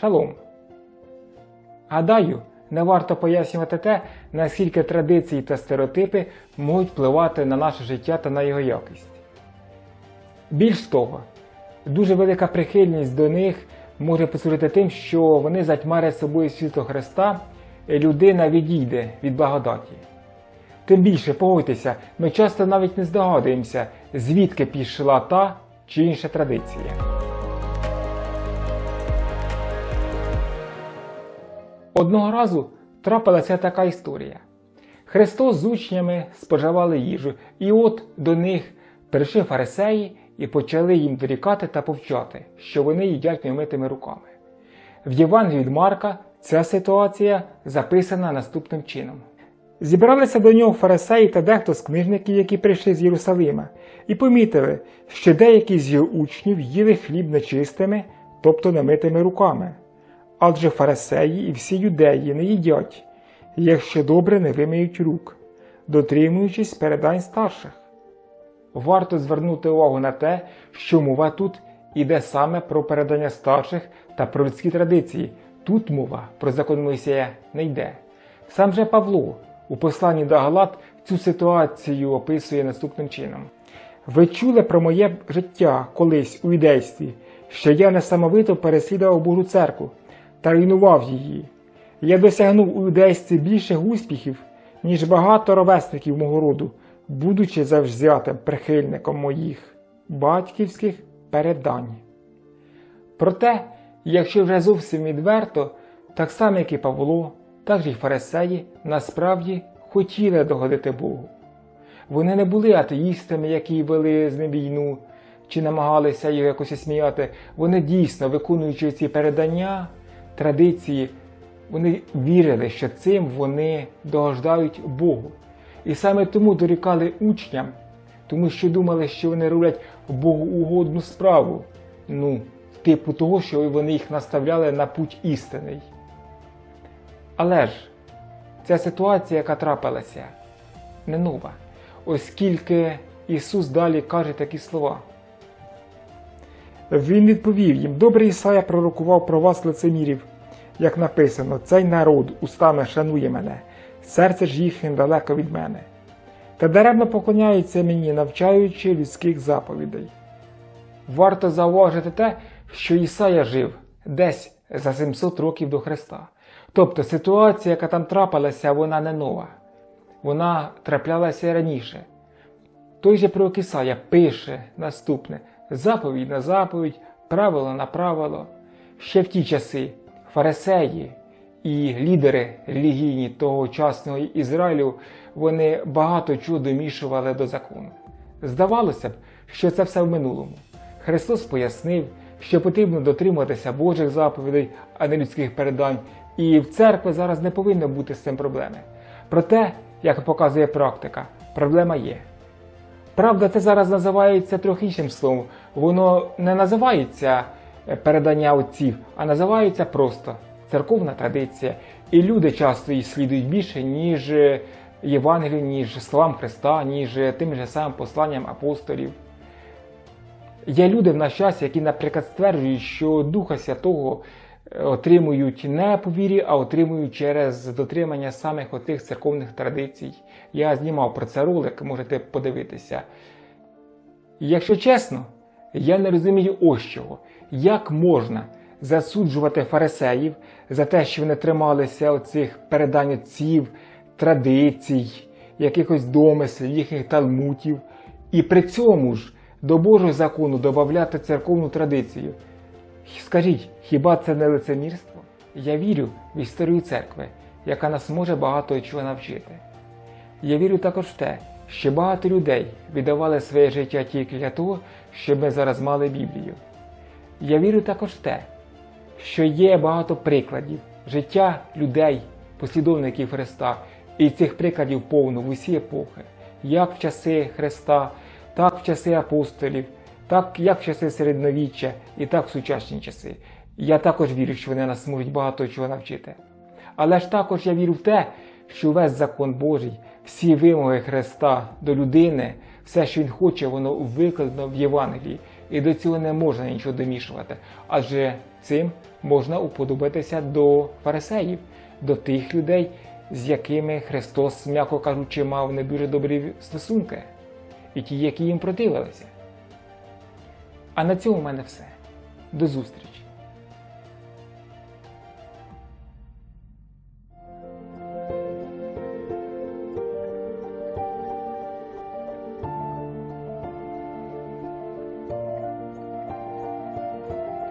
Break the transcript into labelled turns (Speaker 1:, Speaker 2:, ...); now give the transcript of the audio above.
Speaker 1: Шалом. Гадаю, не варто пояснювати те, наскільки традиції та стереотипи можуть впливати на наше життя та на його якість. Більш того, дуже велика прихильність до них може послужити тим, що вони затьмарять собою світло Христа, і людина відійде від благодаті. Тим більше, погодьтеся, ми часто навіть не здогадуємося, звідки пішла та чи інша традиція. Одного разу трапилася така історія. Христос з учнями споживали їжу, і от до них прийшли фарисеї і почали їм дорікати та повчати, що вони їдять немитими руками. В Євангелії від Марка ця ситуація записана наступним чином. Зібралися до нього фарисеї та дехто з книжників, які прийшли з Єрусалима, і помітили, що деякі з його учнів їли хліб нечистими, тобто немитими руками. Адже фарисеї і всі юдеї не їдять, якщо добре не вимиють рук, дотримуючись передань старших. Варто звернути увагу на те, що мова тут іде саме про передання старших та про людські традиції. Тут мова про закон Мойсея не йде. Сам же Павло у посланні до Галат цю ситуацію описує наступним чином. Ви чули про моє життя колись у юдействі, що я несамовито переслідував Божу церкву та руйнував її. Я досягнув у юдействі більших успіхів, ніж багато ровесників мого роду, будучи завзятим прихильником моїх батьківських передань. Проте, якщо вже зовсім відверто, так само як і Павло, так же й фарисеї насправді хотіли догодити Богу. Вони не були атеїстами, які вели з ним війну, чи намагалися його якось осміяти. Вони дійсно, виконуючи ці передання, традиції, вони вірили, що цим вони догождають Богу. І саме тому дорікали учням, тому що думали, що вони роблять богоугодну справу, ну, типу того, що вони їх наставляли на путь істинний. Але ж ця ситуація, яка трапилася, не нова, оскільки Ісус далі каже такі слова. Він відповів їм: Добрий Ісая пророкував про вас лицемірів, як написано, цей народ устами шанує мене, серце ж їхнє далеко від мене. Та даремно поклоняються мені, навчаючи людських заповідей. Варто зауважити те, що Ісая жив десь за 700 років до Христа. Тобто ситуація, яка там трапилася, вона не нова. Вона траплялася раніше. Той же пророк Ісая пише наступне: заповідь на заповідь, правило на правило. Ще в ті часи фарисеї і лідери релігійні тогочасного Ізраїлю вони багато чого домішували до закону. Здавалося б, що це все в минулому. Христос пояснив, що потрібно дотримуватися Божих заповідей, а не людських передань, і в церкві зараз не повинно бути з цим проблеми. Проте, як показує практика, проблема є. Правда, це зараз називається трохи іншим словом. Воно не називається передання отців, а називається просто церковна традиція. І люди часто її слідують більше, ніж е, Євангелію, ніж словам Христа, ніж е, тим же самим посланням апостолів. Є люди в наш час, які, наприклад, стверджують, що Духа Святого е, отримують не по вірі, а отримують через дотримання самих отих церковних традицій. Я знімав про це ролик, можете подивитися. Якщо чесно, я не розумію ось чого. Як можна засуджувати фарисеїв за те, що вони трималися оцих передань отців, традицій, якихось домислів, їхніх талмутів, і при цьому ж до Божого закону додати церковну традицію. Скажіть, хіба це не лицемірство? Я вірю в історію церкви, яка нас може багато чого навчити. Я вірю також в те, що багато людей віддавали своє життя тільки для того, щоб ми зараз мали Біблію. Я вірю також в те, що є багато прикладів життя людей, послідовників Христа, і цих прикладів повно в усі епохи, як в часи Христа, так в часи апостолів, так як в часи середньовіччя і так в сучасні часи. Я також вірю, що вони нас можуть багато чого навчити. Але ж також я вірю в те, що весь закон Божий, всі вимоги Христа до людини, все, що Він хоче, воно викладено в Євангелії. і до цього не можна нічого домішувати, адже цим можна уподобатися до фарисеїв, до тих людей, з якими Христос, м'яко кажучи, мав не дуже добрі стосунки, і ті, які їм противилися. А на цьому в мене все. До зустрічі!